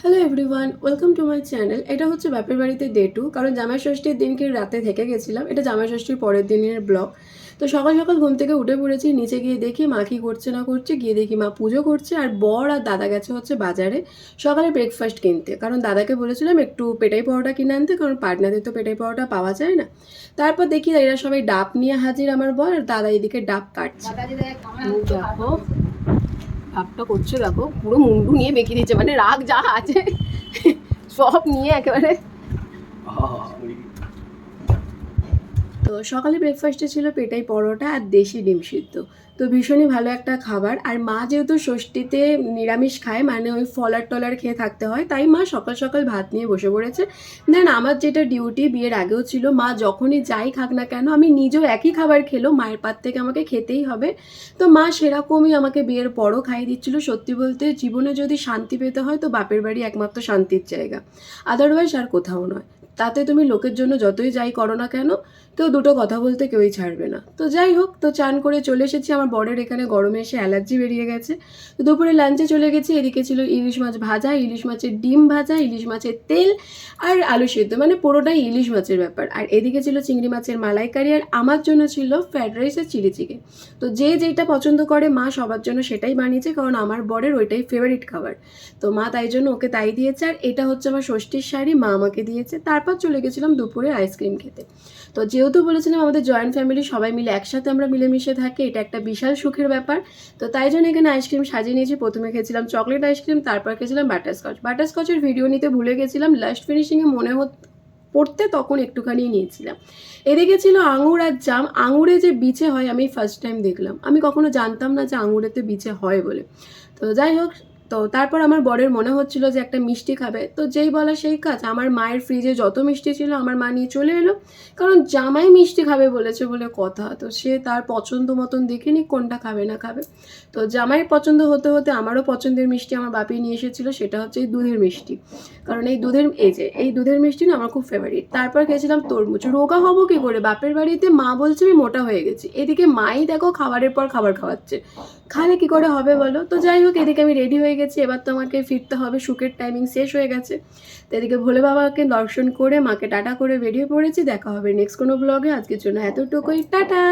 Hello everyone welcome to my channel এটা হচ্ছে বাপের বাড়িতে ডে টু কারণ জামাই ষষ্ঠীর দিনকে রাতে থেকে গেছিলাম। এটা জামাই ষষ্ঠীর পরের দিনের ব্লগ তো সকাল সকাল ঘুম থেকে উঠে পড়েছি নিচে গিয়ে দেখি মা কি করছে না করছে গিয়ে দেখি মা পুজো করছে আর বর আর দাদা গেছে হচ্ছে বাজারে সকালে ব্রেকফাস্ট কিনতে। কারণ দাদাকে বলেছিলাম একটু পেটাই পরোটা কিনে আনতে কারণ পাটনাতে তো পেটাই পরোটা পাওয়া যায় না। তারপর দেখি এরা সবাই ডাব নিয়ে হাজির আমার বর আর দাদা এদিকে ডাব কাটছে। দেখো ভাবটা করছে, দেখো, পুরো মুন্ডু নিয়ে বেঁকে দিচ্ছে মানে রাগ যা আছে, সব নিয়ে একেবারে তো সকালে ব্রেকফাস্টে ছিল পেটাই পরোটা আর দেশি ডিম সিদ্ধ। তো ভীষণই ভালো একটা খাবার। আর মা যেহেতু ষষ্ঠীতে নিরামিষ খায় মানে ওই ফলার টলার খেয়ে থাকতে হয়, তাই মা সকাল সকাল ভাত নিয়ে বসে পড়েছে। দেন আমার যেটা ডিউটি বিয়ের আগেও ছিল, মা যখনই যাই খাক না কেন, আমি নিজেও একই খাবার খেলো মায়ের পাত থেকে আমাকে খেতেই হবে। তো মা সেরকমই আমাকে বিয়ের পরও খাইয়ে দিচ্ছিল। সত্যি বলতে জীবনে যদি শান্তি পেতে হয়, তো বাপের বাড়ি একমাত্র শান্তির জায়গা। আদারওয়াইজ আর কোথাও নয়। তাতে তুমি লোকের জন্য যতই যাই করো না কেন, কেউ দুটো কথা বলতে কেউই ছাড়বে না। তো যাই হোক, তো চান করে চলে এসেছি। আমার বরের এখানে গরমে এসে অ্যালার্জি বেরিয়ে গেছে। তো দুপুরে লাঞ্চে চলে গেছি। এদিকে ছিল ইলিশ মাছ ভাজা, ইলিশ মাছের ডিম ভাজা, ইলিশ মাছের তেল আর আলু সেদ্ধ। মানে পুরোটাই ইলিশ মাছের ব্যাপার। আর এদিকে ছিল চিংড়ি মাছের মালাইকারি আর আমার জন্য ছিল ফ্রাইড রাইস আর চিলি চিকেন তো যে যেটা পছন্দ করে মা সবার জন্য সেটাই বানিয়েছে, কারণ আমার বরের ওইটাই ফেভারিট খাবার। তো মা তাই জন্য ওকে তাই দিয়েছে। আর এটা হচ্ছে আমার ষষ্ঠীর শাড়ি, মা আমাকে দিয়েছে। তারপর চলে গেছিলাম দুপুরে আইসক্রিম খেতে। তো যেহেতু বলেছিলাম আমাদের জয়েন্ট ফ্যামিলি সবাই মিলে একসাথে আমরা মিলেমিশে থাকি, এটা একটা বিশাল সুখের ব্যাপার। তো তাই জন্য এখানে আইসক্রিম সাজিয়ে নিয়েছি। প্রথমে খেয়েছিলাম চকলেট আইসক্রিম, তারপর খেয়েছিলাম বাটারস্কচ বাটারস্কচের ভিডিও নিতে ভুলে গেছিলাম লাস্ট ফিনিশিংয়ে মনে হত পড়তে তখন একটুখানি নিয়েছিলাম। এদিকে ছিল আঙুর আর জাম। আঙুরে যে বিচে হয় আমি ফার্স্ট টাইম দেখলাম। আমি কখনো জানতাম না যে আঙুরেতে বিচে হয় বলে। তো যাই হোক তো তারপর আমার বরের মনে হচ্ছিল যে একটা মিষ্টি খাবে। তো যেই বলা সেই কাজ, আমার মায়ের ফ্রিজে যত মিষ্টি ছিল আমার মা নিয়ে চলে এলো। কারণ জামাই মিষ্টি খাবে বলেছে বলে কথা। তো সে তার পছন্দ মতন দেখে নি কোনটা খাবে না খাবে। তো জামাইয়ের পছন্দ হতে হতে আমারও পছন্দের মিষ্টি আমার বাপি নিয়ে এসেছিল, সেটা হচ্ছে এই দুধের মিষ্টি। কারণ এই দুধের, এই যে, এই দুধের মিষ্টি না আমার খুব ফেভারিট তারপর খেয়েছিলাম তরমুজ। রোগা হব কি করে? বাপের বাড়িতে মা বলছে আমি মোটা হয়ে গেছি। এদিকে মাই দেখো খাবারের পর খাবার খাওয়াচ্ছে। খালে কি করে হবে বলো? তো যাই হোক, এদিকে আমি রেডি হয়ে গেছি, এবার তো আমাকে ফিরতে হবে, সুখের টাইমিং শেষ হয়ে গেছে। তো এদিকে ভোলে বাবাকে দর্শন করে, মাকে টাটা করে বেরিয়ে পড়েছি। দেখা হবে নেক্সট কোনো ব্লগে আজকের জন্য এতটুকুই। টাটা!